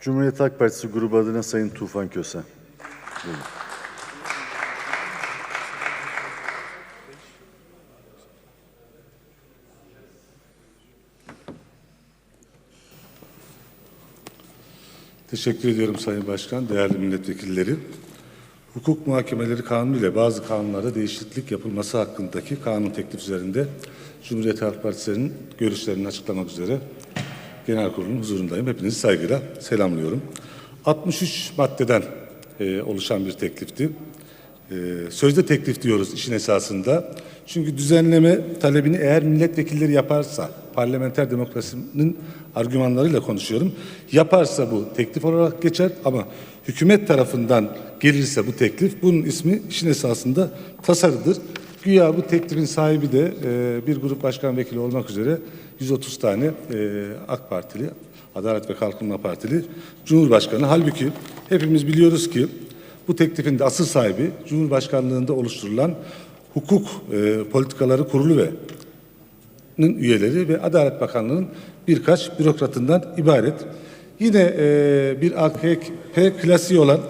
Cumhuriyet Halk Partisi grubu adına Sayın Tufan Köse. Buyurun. Teşekkür ediyorum Sayın Başkan, değerli milletvekilleri. Hukuk muhakemeleri kanunu ile bazı kanunlarda değişiklik yapılması hakkındaki kanun teklif üzerinde Cumhuriyet Halk Partisi'nin görüşlerini açıklamak üzere Genel Kurulu'nun huzurundayım. Hepinizi saygıyla selamlıyorum. 63 maddeden e, oluşan bir teklifti. E, sözde teklif diyoruz işin esasında. Çünkü düzenleme talebini eğer milletvekilleri yaparsa, parlamenter demokrasinin argümanlarıyla konuşuyorum, yaparsa bu teklif olarak geçer ama hükümet tarafından gelirse bu teklif, bunun ismi işin esasında tasarıdır. Güya bu teklifin sahibi de e, bir grup başkan vekili olmak üzere 130 tane e, AK Partili, Adalet ve Kalkınma Partili Cumhurbaşkanı. Halbuki hepimiz biliyoruz ki bu teklifin de asıl sahibi Cumhurbaşkanlığında oluşturulan hukuk e, politikaları kurulu ve üyeleri ve Adalet Bakanlığı'nın birkaç bürokratından ibaret. Yine e, bir AKP klasiği olan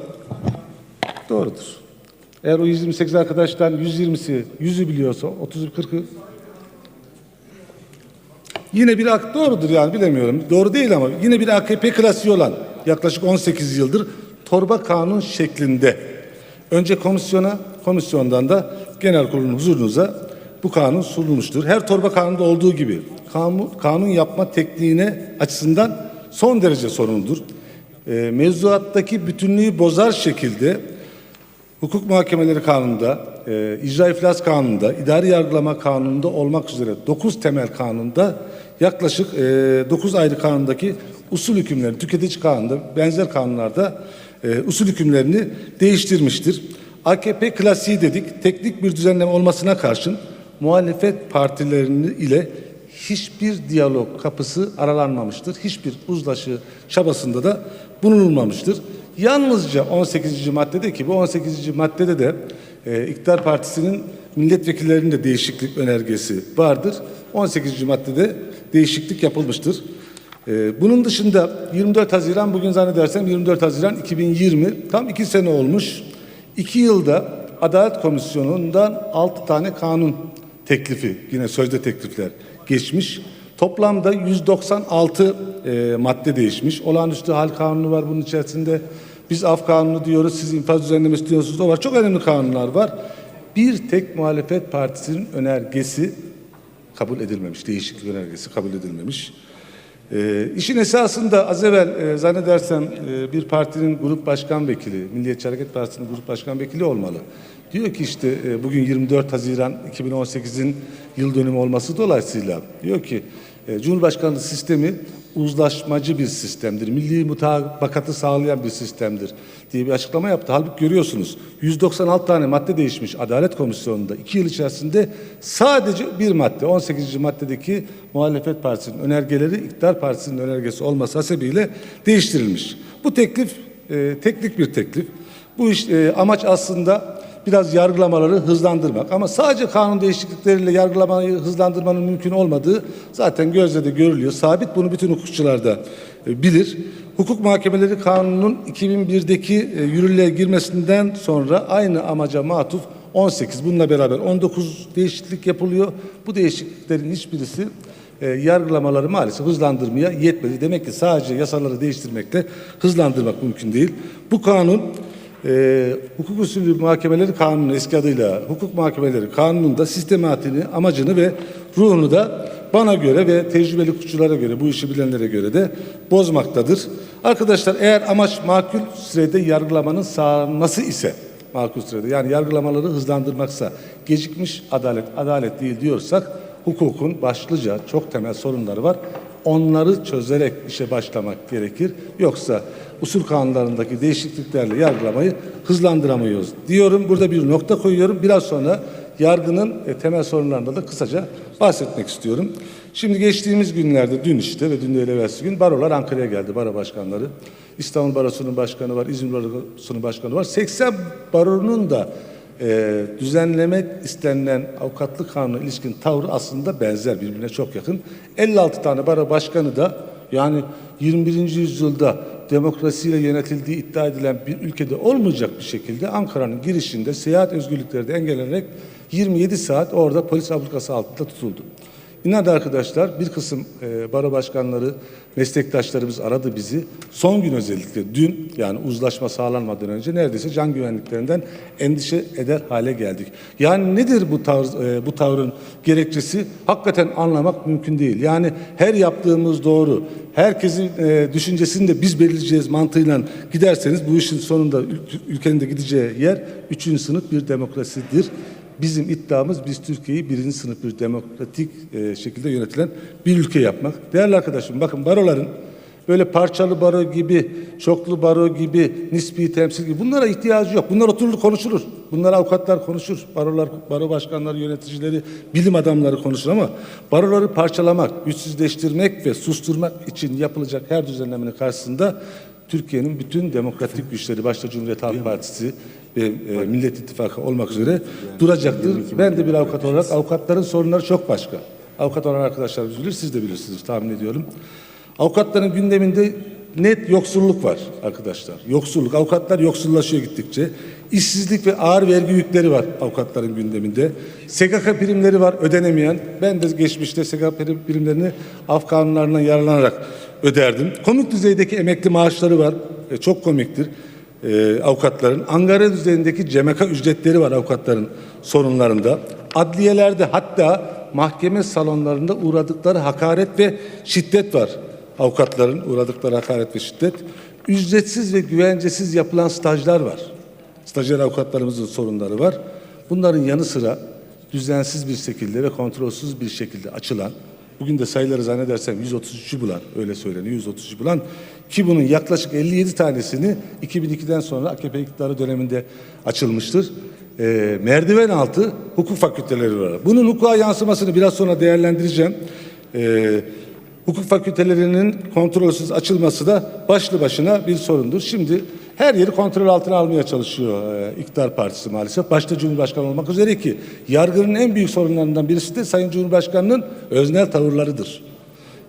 doğrudur. Eğer o 128 arkadaştan 120'si 100'ü biliyorsa 30'u 40'ı Yine bir ak doğrudur yani bilemiyorum. Doğru değil ama yine bir AKP klasiği olan yaklaşık 18 yıldır torba kanun şeklinde önce komisyona komisyondan da genel kurulun huzurunuza bu kanun sunulmuştur. Her torba kanunda olduğu gibi kanun, kanun yapma tekniğine açısından son derece sorunludur. E, mevzuattaki bütünlüğü bozar şekilde Hukuk Muhakemeleri Kanunu'nda, e, İcra İflas Kanunu'nda, İdari Yargılama Kanunu'nda olmak üzere 9 temel kanunda yaklaşık e, 9 ayrı kanundaki usul hükümleri, tüketici kanunda, benzer kanunlarda e, usul hükümlerini değiştirmiştir. AKP klasiği dedik, teknik bir düzenleme olmasına karşın muhalefet partilerinin ile hiçbir diyalog kapısı aralanmamıştır. Hiçbir uzlaşı çabasında da bulunulmamıştır. Yalnızca 18. maddede ki bu 18. maddede de e, İktidar Partisi'nin milletvekillerinin de değişiklik önergesi vardır. 18. maddede değişiklik yapılmıştır. E, bunun dışında 24 Haziran bugün zannedersem 24 Haziran 2020 tam iki sene olmuş. İki yılda Adalet Komisyonu'ndan 6 tane kanun teklifi yine sözde teklifler geçmiş. Toplamda 196 e, madde değişmiş. Olağanüstü hal kanunu var bunun içerisinde. Biz af kanunu diyoruz, siz infaz düzenlemesi diyorsunuz. O var. Çok önemli kanunlar var. Bir tek muhalefet partisinin önergesi kabul edilmemiş. Değişiklik önergesi kabul edilmemiş. E, işin esasında az evvel e, zannedersem e, bir partinin grup başkan vekili, Milliyetçi Hareket Partisi'nin grup başkan vekili olmalı. Diyor ki işte e, bugün 24 Haziran 2018'in yıl dönümü olması dolayısıyla diyor ki e, Cumhurbaşkanlığı sistemi uzlaşmacı bir sistemdir. Milli mutabakatı sağlayan bir sistemdir diye bir açıklama yaptı. Halbuki görüyorsunuz 196 tane madde değişmiş Adalet Komisyonu'nda 2 yıl içerisinde sadece bir madde 18. maddedeki muhalefet partisinin önergeleri iktidar partisinin önergesi olması hasebiyle değiştirilmiş. Bu teklif e, teknik bir teklif. Bu iş e, amaç aslında biraz yargılamaları hızlandırmak. Ama sadece kanun değişiklikleriyle yargılamayı hızlandırmanın mümkün olmadığı zaten gözle de görülüyor. Sabit bunu bütün hukukçular da e, bilir. Hukuk Muhakemeleri Kanunu'nun 2001'deki e, yürürlüğe girmesinden sonra aynı amaca matuf 18 bununla beraber 19 değişiklik yapılıyor. Bu değişikliklerin hiçbirisi e, yargılamaları maalesef hızlandırmaya yetmedi. Demek ki sadece yasaları değiştirmekle hızlandırmak mümkün değil. Bu kanun e, hukuk usulü muhakemeleri kanunu eski adıyla hukuk muhakemeleri kanununda sistematiğini, amacını ve ruhunu da bana göre ve tecrübeli hukukçulara göre, bu işi bilenlere göre de bozmaktadır. Arkadaşlar eğer amaç makul sürede yargılamanın sağlanması ise makul sürede yani yargılamaları hızlandırmaksa gecikmiş adalet, adalet değil diyorsak hukukun başlıca çok temel sorunları var. Onları çözerek işe başlamak gerekir. Yoksa usul kanunlarındaki değişikliklerle yargılamayı hızlandıramıyoruz diyorum. Burada bir nokta koyuyorum. Biraz sonra yargının e, temel sorunlarında da kısaca bahsetmek istiyorum. Şimdi geçtiğimiz günlerde dün işte ve dün de evvelsi gün barolar Ankara'ya geldi. Baro başkanları. İstanbul Barosu'nun başkanı var, İzmir Barosu'nun başkanı var. 80 baronun da e, düzenlemek istenilen avukatlık kanuna ilişkin tavrı aslında benzer birbirine çok yakın. 56 tane baro başkanı da yani 21. yüzyılda demokrasiyle yönetildiği iddia edilen bir ülkede olmayacak bir şekilde Ankara'nın girişinde seyahat özgürlükleri de engellenerek 27 saat orada polis ablukası altında tutuldu. İnan arkadaşlar bir kısım e, baro başkanları, meslektaşlarımız aradı bizi. Son gün özellikle dün yani uzlaşma sağlanmadan önce neredeyse can güvenliklerinden endişe eder hale geldik. Yani nedir bu tavır, e, bu tavrın gerekçesi? Hakikaten anlamak mümkün değil. Yani her yaptığımız doğru, herkesin e, düşüncesini de biz belirleyeceğiz mantığıyla giderseniz bu işin sonunda ül- ülkenin de gideceği yer üçüncü sınıf bir demokrasidir. Bizim iddiamız biz Türkiye'yi birinci sınıf bir demokratik e, şekilde yönetilen bir ülke yapmak. Değerli arkadaşım bakın baroların böyle parçalı baro gibi, çoklu baro gibi, nispi temsil gibi bunlara ihtiyacı yok. Bunlar oturur konuşulur. Bunlar avukatlar konuşur. Barolar, baro başkanları, yöneticileri, bilim adamları konuşur ama baroları parçalamak, güçsüzleştirmek ve susturmak için yapılacak her düzenlemenin karşısında Türkiye'nin bütün demokratik güçleri başta Cumhuriyet Halk Partisi ve e, Millet İttifakı olmak üzere duracaktır. Ben de bir avukat olarak avukatların sorunları çok başka. Avukat olan arkadaşlarımız bilir, siz de bilirsiniz tahmin ediyorum. Avukatların gündeminde net yoksulluk var arkadaşlar. Yoksulluk. Avukatlar yoksullaşıyor gittikçe. İşsizlik ve ağır vergi yükleri var avukatların gündeminde. SGK primleri var ödenemeyen. Ben de geçmişte SGK prim- primlerini af kanunlarından yararlanarak öderdim. Komik düzeydeki emekli maaşları var. E, çok komiktir e, avukatların. Angara düzeyindeki cemeka ücretleri var avukatların sorunlarında. Adliyelerde hatta mahkeme salonlarında uğradıkları hakaret ve şiddet var. Avukatların uğradıkları hakaret ve şiddet. Ücretsiz ve güvencesiz yapılan stajlar var. Stajyer avukatlarımızın sorunları var. Bunların yanı sıra düzensiz bir şekilde ve kontrolsüz bir şekilde açılan, bugün de sayıları zannedersem 133'ü bulan, öyle söyleniyor 133'ü bulan ki bunun yaklaşık 57 tanesini 2002'den sonra AKP iktidarı döneminde açılmıştır. Ee, merdiven altı hukuk fakülteleri var. Bunun hukuka yansımasını biraz sonra değerlendireceğim. Ee, hukuk fakültelerinin kontrolsüz açılması da başlı başına bir sorundur. Şimdi her yeri kontrol altına almaya çalışıyor e, iktidar partisi maalesef. Başta Cumhurbaşkanı olmak üzere ki yargının en büyük sorunlarından birisi de Sayın Cumhurbaşkanı'nın öznel tavırlarıdır.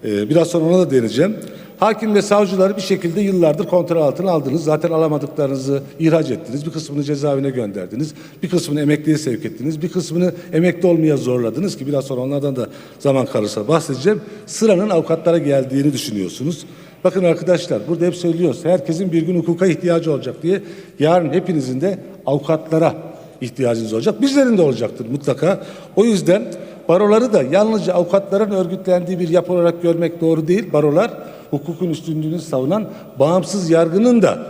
Ee, biraz sonra ona da değineceğim. Hakim ve savcıları bir şekilde yıllardır kontrol altına aldınız. Zaten alamadıklarınızı ihraç ettiniz. Bir kısmını cezaevine gönderdiniz. Bir kısmını emekliye sevk ettiniz. Bir kısmını emekli olmaya zorladınız ki biraz sonra onlardan da zaman kalırsa bahsedeceğim. Sıranın avukatlara geldiğini düşünüyorsunuz. Bakın arkadaşlar burada hep söylüyoruz. Herkesin bir gün hukuka ihtiyacı olacak diye. Yarın hepinizin de avukatlara ihtiyacınız olacak. Bizlerin de olacaktır mutlaka. O yüzden baroları da yalnızca avukatların örgütlendiği bir yapı olarak görmek doğru değil. Barolar hukukun üstünlüğünü savunan bağımsız yargının da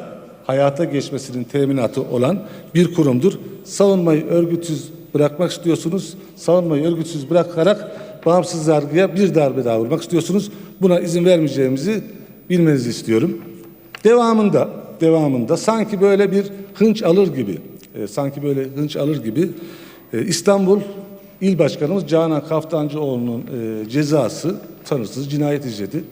hayata geçmesinin teminatı olan bir kurumdur. Savunmayı örgütsüz bırakmak istiyorsunuz. Savunmayı örgütsüz bırakarak bağımsız yargıya bir darbe daha vurmak istiyorsunuz. Buna izin vermeyeceğimizi bilmenizi istiyorum. Devamında, devamında sanki böyle bir hınç alır gibi, e, sanki böyle hınç alır gibi e, İstanbul İl Başkanımız Canan Kaftancıoğlu'nun e, cezası tanırsız cinayet işledi.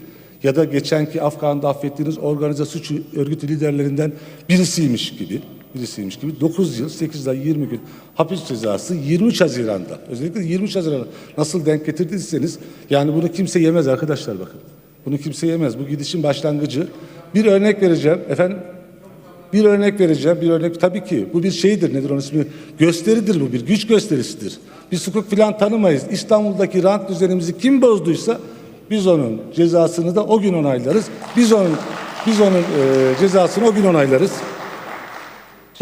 Ya da geçenki Afgan'da affettiğiniz organize suç örgütü liderlerinden birisiymiş gibi birisiymiş gibi 9 yıl 8 ay 20 gün hapis cezası 23 Haziran'da özellikle 23 Haziran'a nasıl denk getirdiyseniz yani bunu kimse yemez arkadaşlar bakın. Bunu kimse yemez. Bu gidişin başlangıcı. Bir örnek vereceğim. Efendim bir örnek vereceğim. Bir örnek tabii ki bu bir şeydir. Nedir onun ismi? Gösteridir bu bir güç gösterisidir. Biz hukuk filan tanımayız. İstanbul'daki rant düzenimizi kim bozduysa biz onun cezasını da o gün onaylarız. Biz onun biz onun e, cezasını o gün onaylarız.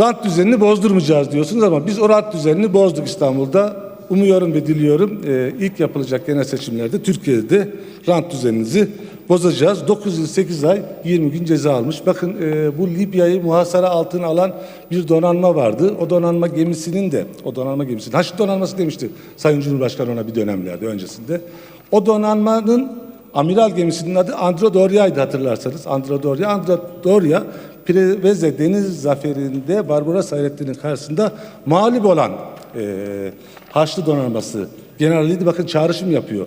Rant düzenini bozdurmayacağız diyorsunuz ama biz o rant düzenini bozduk İstanbul'da. Umuyorum ve diliyorum e, ilk yapılacak genel seçimlerde Türkiye'de rant düzeninizi bozacağız. 9 yıl 8 ay 20 gün ceza almış. Bakın e, bu Libya'yı muhasara altına alan bir donanma vardı. O donanma gemisinin de o donanma gemisinin Haçlı donanması demişti Sayın Cumhurbaşkanı ona bir dönemlerde öncesinde. O donanmanın amiral gemisinin adı Androdorya'ydı hatırlarsanız. Androdorya, Androdorya Preveze Deniz Zaferi'nde Barbaros Hayrettin'in karşısında mağlup olan e, Haçlı donanması generaliydi. Bakın çağrışım yapıyor.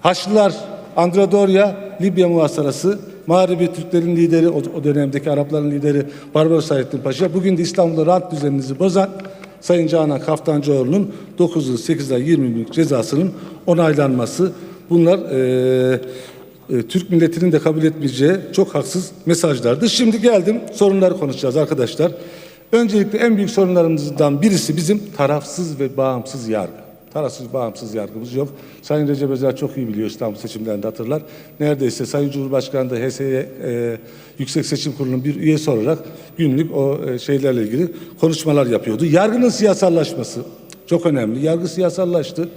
Haçlılar Androdorya, Libya muhasarası, Mağribi Türklerin lideri, o, dönemdeki Arapların lideri Barbaros Hayrettin Paşa. Bugün de İstanbul'da rant düzeninizi bozan Sayın Canan Kaftancıoğlu'nun 9 yıl 8 ay 20 gün cezasının onaylanması. Bunlar eee e, Türk milletinin de kabul etmeyeceği çok haksız mesajlardı. Şimdi geldim sorunları konuşacağız arkadaşlar. Öncelikle en büyük sorunlarımızdan birisi bizim tarafsız ve bağımsız yargı. Tarafsız bağımsız yargımız yok. Sayın Recep Özer çok iyi biliyor İstanbul seçimlerinde hatırlar. Neredeyse Sayın Cumhurbaşkanı da HSY e, Yüksek Seçim Kurulu'nun bir üyesi olarak günlük o e, şeylerle ilgili konuşmalar yapıyordu. Yargının siyasallaşması çok önemli. Yargı siyasallaştı.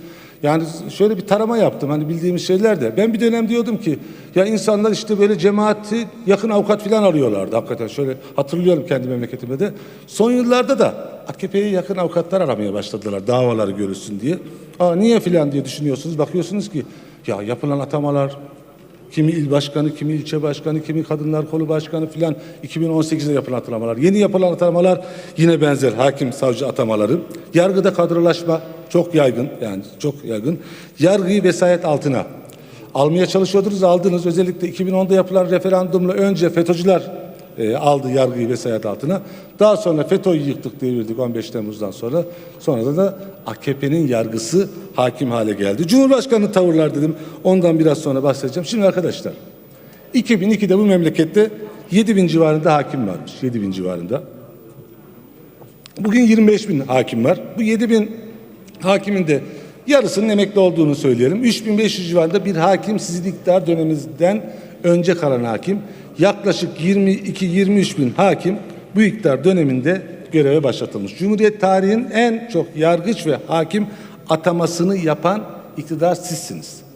Yani şöyle bir tarama yaptım hani bildiğimiz şeyler de. Ben bir dönem diyordum ki ya insanlar işte böyle cemaati yakın avukat falan arıyorlardı hakikaten. Şöyle hatırlıyorum kendi memleketimde de. Son yıllarda da AKP'ye yakın avukatlar aramaya başladılar davaları görülsün diye. Aa niye filan diye düşünüyorsunuz. Bakıyorsunuz ki ya yapılan atamalar Kimi il başkanı, kimi ilçe başkanı, kimi kadınlar kolu başkanı filan 2018'de yapılan atamalar. Yeni yapılan atamalar yine benzer hakim savcı atamaları. Yargıda kadrolaşma çok yaygın yani çok yaygın. Yargıyı vesayet altına almaya çalışıyordunuz aldınız. Özellikle 2010'da yapılan referandumla önce FETÖ'cüler e, aldı yargıyı vesayet altına. Daha sonra FETÖ'yü yıktık devirdik 15 Temmuz'dan sonra. Sonra da AKP'nin yargısı hakim hale geldi. Cumhurbaşkanı tavırlar dedim. Ondan biraz sonra bahsedeceğim. Şimdi arkadaşlar 2002'de bu memlekette 7 bin civarında hakim varmış. 7 bin civarında. Bugün 25 bin hakim var. Bu 7 bin hakimin de yarısının emekli olduğunu söyleyelim. 3500 civarında bir hakim sizin iktidar döneminizden önce kalan hakim. Yaklaşık 22-23 bin hakim bu iktidar döneminde göreve başlatılmış. Cumhuriyet tarihinin en çok yargıç ve hakim atamasını yapan iktidar sizsiniz.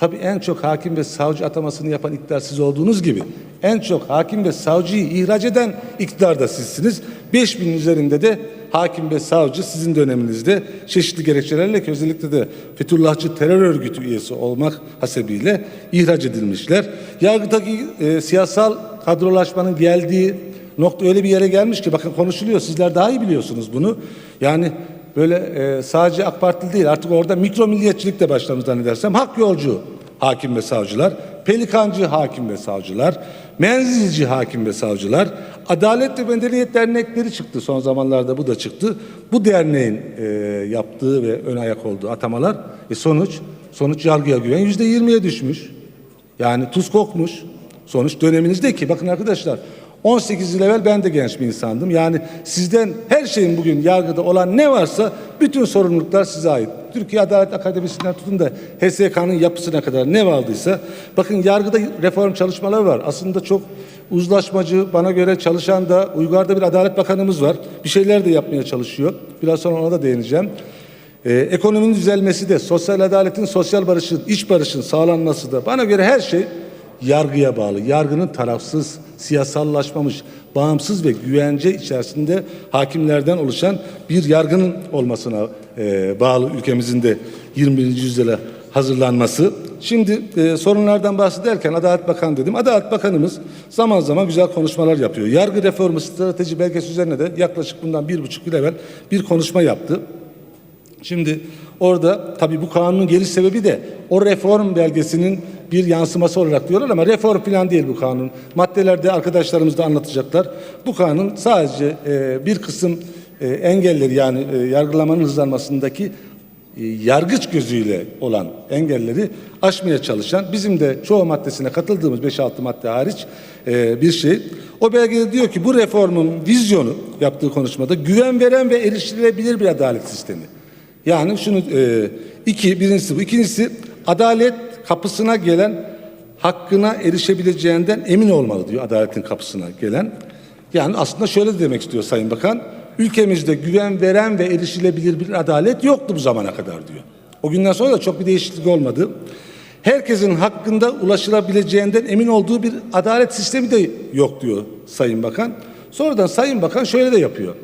Tabii en çok hakim ve savcı atamasını yapan iktidar siz olduğunuz gibi en çok hakim ve savcıyı ihraç eden iktidar da sizsiniz. 5000 üzerinde de hakim ve savcı sizin döneminizde çeşitli gerekçelerle ki özellikle de Fethullahçı terör örgütü üyesi olmak hasebiyle ihraç edilmişler. Yargıdaki e, siyasal kadrolaşmanın geldiği nokta öyle bir yere gelmiş ki bakın konuşuluyor sizler daha iyi biliyorsunuz bunu. Yani böyle e, sadece AK Partili değil artık orada mikro milliyetçilik de başlamış zannedersem hak yolcu hakim ve savcılar, pelikancı hakim ve savcılar, menzilci hakim ve savcılar, Adalet ve Medeniyet Dernekleri çıktı son zamanlarda bu da çıktı. Bu derneğin e, yaptığı ve ön ayak olduğu atamalar e, sonuç sonuç yargıya güven yüzde yirmiye düşmüş. Yani tuz kokmuş. Sonuç döneminizde ki bakın arkadaşlar 18 yıl evvel ben de genç bir insandım. Yani sizden her şeyin bugün yargıda olan ne varsa bütün sorumluluklar size ait. Türkiye Adalet Akademisi'nden tutun da HSK'nın yapısına kadar ne vardıysa bakın yargıda reform çalışmaları var. Aslında çok uzlaşmacı bana göre çalışan da Uygar'da bir Adalet Bakanımız var. Bir şeyler de yapmaya çalışıyor. Biraz sonra ona da değineceğim. Ee, ekonominin düzelmesi de, sosyal adaletin, sosyal barışın, iç barışın sağlanması da bana göre her şey yargıya bağlı. Yargının tarafsız, siyasallaşmamış, bağımsız ve güvence içerisinde hakimlerden oluşan bir yargının olmasına e, bağlı ülkemizin de 21. yüzyıla hazırlanması. Şimdi e, sorunlardan bahsederken Adalet Bakanı dedim. Adalet Bakanımız zaman zaman güzel konuşmalar yapıyor. Yargı reformu strateji belgesi üzerine de yaklaşık bundan bir buçuk yıl evvel bir konuşma yaptı. Şimdi orada tabii bu kanunun geliş sebebi de o reform belgesinin bir yansıması olarak diyorlar ama reform falan değil bu kanun. Maddelerde arkadaşlarımız da anlatacaklar. Bu kanun sadece e, bir kısım e, engelleri yani e, yargılamanın hızlanmasındaki e, yargıç gözüyle olan engelleri aşmaya çalışan bizim de çoğu maddesine katıldığımız 5-6 madde hariç e, bir şey. O belgede diyor ki bu reformun vizyonu yaptığı konuşmada güven veren ve erişilebilir bir adalet sistemi. Yani şunu e, iki birincisi bu. ikincisi adalet kapısına gelen hakkına erişebileceğinden emin olmalı diyor adaletin kapısına gelen. Yani aslında şöyle de demek istiyor Sayın Bakan. Ülkemizde güven veren ve erişilebilir bir adalet yoktu bu zamana kadar diyor. O günden sonra da çok bir değişiklik olmadı. Herkesin hakkında ulaşılabileceğinden emin olduğu bir adalet sistemi de yok diyor Sayın Bakan. Sonradan Sayın Bakan şöyle de yapıyor.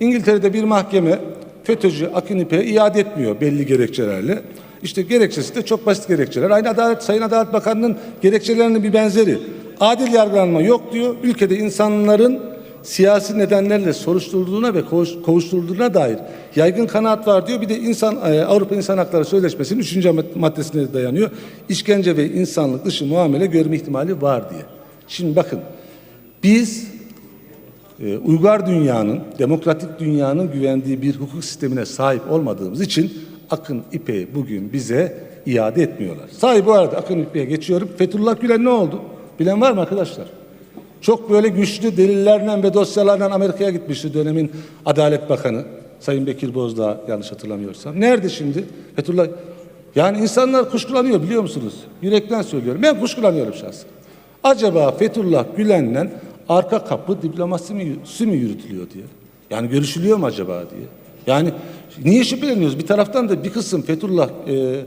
İngiltere'de bir mahkeme FETÖ'cü Akın İpek'e iade etmiyor belli gerekçelerle. İşte gerekçesi de çok basit gerekçeler. Aynı Adalet Sayın Adalet Bakanı'nın gerekçelerinin bir benzeri. Adil yargılanma yok diyor. Ülkede insanların siyasi nedenlerle soruşturulduğuna ve kovuş- kovuşturulduğuna dair yaygın kanaat var diyor. Bir de insan e, Avrupa İnsan Hakları Sözleşmesi'nin 3. maddesine dayanıyor. İşkence ve insanlık dışı muamele görme ihtimali var diye. Şimdi bakın biz e, uygar dünyanın, demokratik dünyanın güvendiği bir hukuk sistemine sahip olmadığımız için Akın İpek'i bugün bize iade etmiyorlar. Sahi bu arada Akın Ülke'ye geçiyorum. Fethullah Gülen ne oldu? Bilen var mı arkadaşlar? Çok böyle güçlü delillerle ve dosyalarla Amerika'ya gitmişti dönemin Adalet Bakanı. Sayın Bekir Bozdağ yanlış hatırlamıyorsam. Nerede şimdi? Fethullah yani insanlar kuşkulanıyor biliyor musunuz? Yürekten söylüyorum. Ben kuşkulanıyorum şahsen. Acaba Fethullah Gülen'le arka kapı diplomasi mi, mi yürütülüyor diye. Yani görüşülüyor mu acaba diye. Yani niye şüpheleniyoruz? Bir taraftan da bir kısım Fethullah e,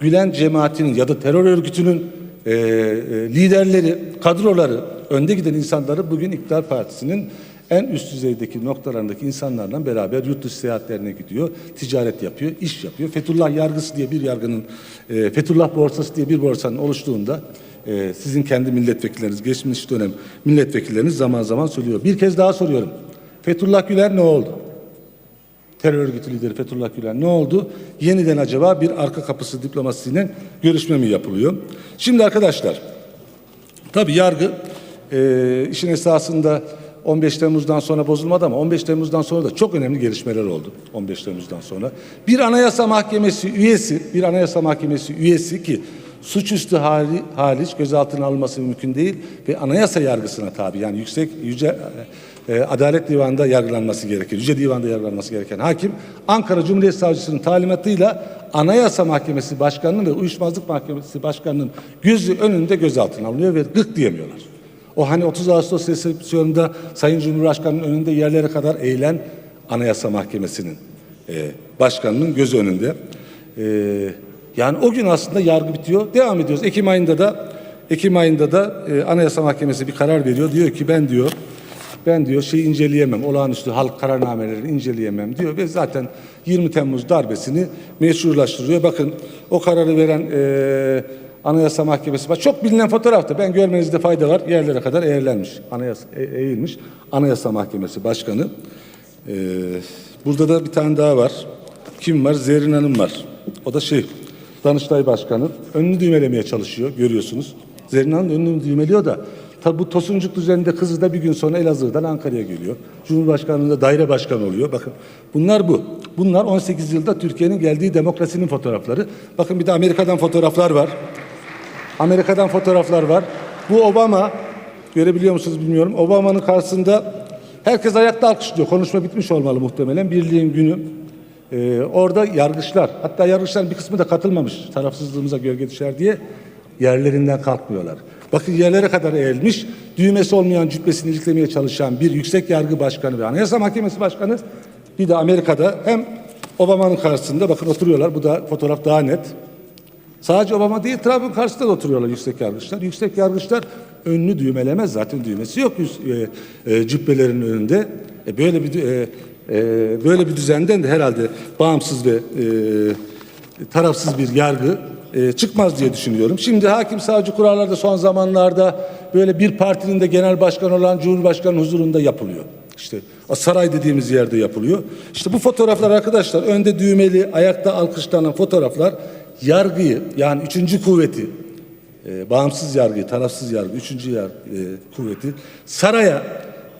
Gülen cemaatinin ya da terör örgütünün e, e, liderleri, kadroları, önde giden insanları bugün İktidar Partisi'nin en üst düzeydeki noktalarındaki insanlarla beraber yurt dışı seyahatlerine gidiyor, ticaret yapıyor, iş yapıyor. Fethullah Yargısı diye bir yargının, e, Fethullah Borsası diye bir borsanın oluştuğunda e, sizin kendi milletvekilleriniz, geçmiş dönem milletvekilleriniz zaman zaman söylüyor. Bir kez daha soruyorum. Fethullah Güler ne oldu? Terör örgütü lideri Fethullah Gülen ne oldu? Yeniden acaba bir arka kapısı diplomasisiyle görüşme mi yapılıyor? Şimdi arkadaşlar, tabii yargı e, işin esasında 15 Temmuz'dan sonra bozulmadı ama 15 Temmuz'dan sonra da çok önemli gelişmeler oldu. 15 Temmuz'dan sonra. Bir anayasa mahkemesi üyesi, bir anayasa mahkemesi üyesi ki suçüstü hali, hariç gözaltına alınması mümkün değil ve anayasa yargısına tabi yani yüksek yüce e, Adalet Divanı'nda yargılanması gerekir. Yüce Divan'da yargılanması gereken hakim Ankara Cumhuriyet Savcısının talimatıyla Anayasa Mahkemesi Başkanı'nın ve Uyuşmazlık Mahkemesi Başkanı'nın gözü önünde gözaltına alınıyor ve gık diyemiyorlar. O hani 30 Ağustos resepsiyonunda Sayın Cumhurbaşkanı'nın önünde yerlere kadar eğilen Anayasa Mahkemesi'nin e, başkanının gözü önünde. E, yani o gün aslında yargı bitiyor. Devam ediyoruz. Ekim ayında da Ekim ayında da e, Anayasa Mahkemesi bir karar veriyor. Diyor ki ben diyor ben diyor şeyi inceleyemem. Olağanüstü halk kararnamelerini inceleyemem diyor ve zaten 20 Temmuz darbesini meşrulaştırıyor. Bakın o kararı veren e, Anayasa Mahkemesi var. Çok bilinen fotoğrafta. Ben görmenizde fayda var. Yerlere kadar eğerlenmiş. Anayasa e- eğilmiş. Anayasa Mahkemesi Başkanı. E, burada da bir tane daha var. Kim var? Zerrin Hanım var. O da şey Danıştay Başkanı. Önünü düğmelemeye çalışıyor. Görüyorsunuz. Zerrin Hanım önünü düğmeliyor da Tabi bu Tosuncuk düzeninde kızı da bir gün sonra Elazığ'dan Ankara'ya geliyor. Cumhurbaşkanlığında daire başkanı oluyor. Bakın bunlar bu. Bunlar 18 yılda Türkiye'nin geldiği demokrasinin fotoğrafları. Bakın bir de Amerika'dan fotoğraflar var. Amerika'dan fotoğraflar var. Bu Obama, görebiliyor musunuz bilmiyorum. Obama'nın karşısında herkes ayakta alkışlıyor. Konuşma bitmiş olmalı muhtemelen. Birliğin günü. Ee, orada yargıçlar, hatta yargıçların bir kısmı da katılmamış tarafsızlığımıza gölge düşer diye yerlerinden kalkmıyorlar. Bakın yerlere kadar eğilmiş, düğmesi olmayan cübbesini iliklemeye çalışan bir yüksek yargı başkanı ve anayasa mahkemesi başkanı bir de Amerika'da hem Obama'nın karşısında bakın oturuyorlar. Bu da fotoğraf daha net. Sadece Obama değil Trump'ın karşısında da oturuyorlar yüksek yargıçlar. Yüksek yargıçlar önünü düğmelemez zaten düğmesi yok e, e, cübbelerin önünde. E, böyle bir e, e, böyle bir düzenden de herhalde bağımsız ve e, tarafsız bir yargı e, çıkmaz diye düşünüyorum. Şimdi hakim savcı kurallarda son zamanlarda böyle bir partinin de genel başkanı olan Cumhurbaşkanı huzurunda yapılıyor. İşte o saray dediğimiz yerde yapılıyor. İşte bu fotoğraflar arkadaşlar önde düğmeli, ayakta alkışlanan fotoğraflar yargıyı yani üçüncü kuvveti, e, bağımsız yargıyı, tarafsız yargı, üçüncü yargı, e, kuvveti saraya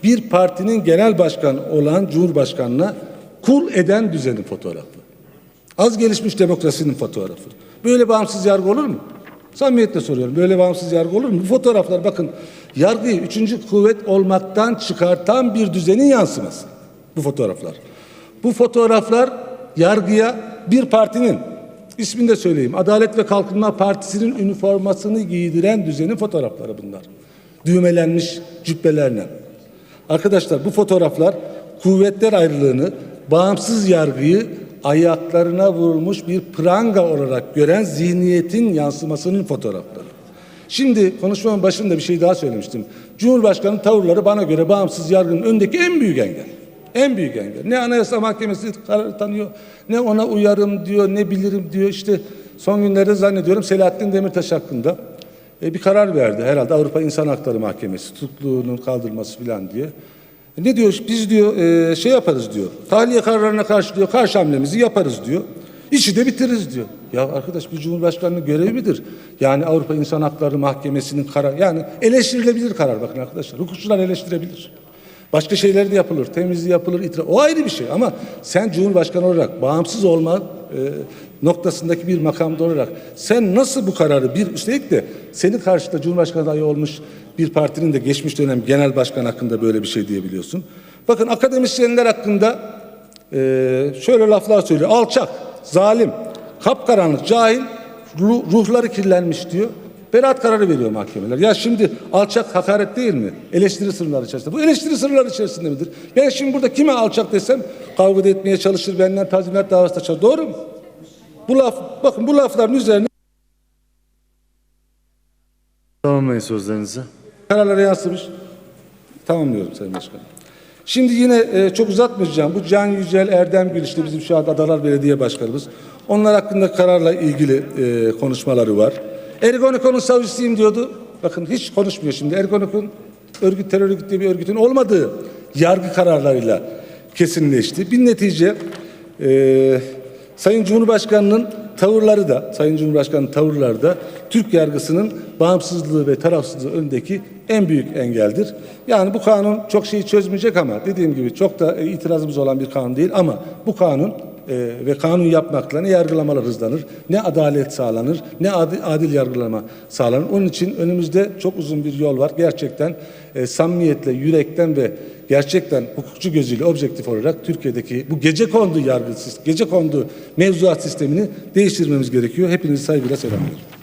bir partinin genel başkanı olan Cumhurbaşkanına kul eden düzenin fotoğrafı. Az gelişmiş demokrasinin fotoğrafı. Böyle bağımsız yargı olur mu? Samimiyetle soruyorum. Böyle bağımsız yargı olur mu? Bu fotoğraflar bakın yargıyı üçüncü kuvvet olmaktan çıkartan bir düzenin yansıması. Bu fotoğraflar. Bu fotoğraflar yargıya bir partinin ismini de söyleyeyim. Adalet ve Kalkınma Partisi'nin üniformasını giydiren düzenin fotoğrafları bunlar. Düğmelenmiş cübbelerle. Arkadaşlar bu fotoğraflar kuvvetler ayrılığını, bağımsız yargıyı ayaklarına vurulmuş bir pranga olarak gören zihniyetin yansımasının fotoğrafları. Şimdi konuşmamın başında bir şey daha söylemiştim. Cumhurbaşkanı tavırları bana göre bağımsız yargının önündeki en büyük engel. En büyük engel. Ne Anayasa Mahkemesi karar tanıyor, ne ona uyarım diyor, ne bilirim diyor. İşte son günlerde zannediyorum Selahattin Demirtaş hakkında e, bir karar verdi. Herhalde Avrupa İnsan Hakları Mahkemesi tutukluğunun kaldırılması falan diye. E, Ne diyor? Biz diyor e, şey yaparız diyor. Tahliye kararlarına karşı diyor karşı hamlemizi yaparız diyor. İşi de bitiririz diyor. Ya arkadaş bir cumhurbaşkanının görevi midir? Yani Avrupa İnsan Hakları Mahkemesi'nin karar yani eleştirilebilir karar bakın arkadaşlar. Hukukçular eleştirebilir. Başka şeyler de yapılır. Temizliği yapılır. itira- O ayrı bir şey ama sen Cumhurbaşkanı olarak bağımsız olma noktasındaki bir makamda olarak sen nasıl bu kararı bir üstelik de senin karşıda Cumhurbaşkanı adayı olmuş bir partinin de geçmiş dönem genel başkan hakkında böyle bir şey diyebiliyorsun. Bakın akademisyenler hakkında e, şöyle laflar söylüyor. Alçak, zalim, kapkaranlık, cahil, ruh- ruhları kirlenmiş diyor. Beraat kararı veriyor mahkemeler. Ya şimdi alçak hakaret değil mi? Eleştiri sınırları içerisinde. Bu eleştiri sınırları içerisinde midir? Ben şimdi burada kime alçak desem kavga etmeye çalışır, benden tazminat davası açar. Doğru mu? Bu laf, bakın bu lafların üzerine Tamamlayın sözlerinizi. Kararlara yansımış. Tamamlıyorum Sayın Başkanım. Şimdi yine e, çok uzatmayacağım. Bu Can Yücel Erdem Gül işte bizim şu anda Adalar Belediye Başkanımız. Onlar hakkında kararla ilgili e, konuşmaları var. Ergonokon'un savcısıyım diyordu. Bakın hiç konuşmuyor şimdi. Ergonokon örgüt terör örgütü diye bir örgütün olmadığı yargı kararlarıyla kesinleşti. Bir netice e, Sayın Cumhurbaşkanı'nın tavırları da, Sayın Cumhurbaşkanı'nın tavırları da Türk yargısının bağımsızlığı ve tarafsızlığı önündeki en büyük engeldir. Yani bu kanun çok şeyi çözmeyecek ama dediğim gibi çok da e, itirazımız olan bir kanun değil ama bu kanun e, ve kanun yapmakla ne yargılamalar hızlanır, ne adalet sağlanır, ne adil, adil yargılama sağlanır. Onun için önümüzde çok uzun bir yol var. Gerçekten e, samimiyetle, yürekten ve gerçekten hukukçu gözüyle objektif olarak Türkiye'deki bu gece kondu yargı, gece kondu mevzuat sistemini değiştirmemiz gerekiyor. Hepinizi saygıyla selamlıyorum.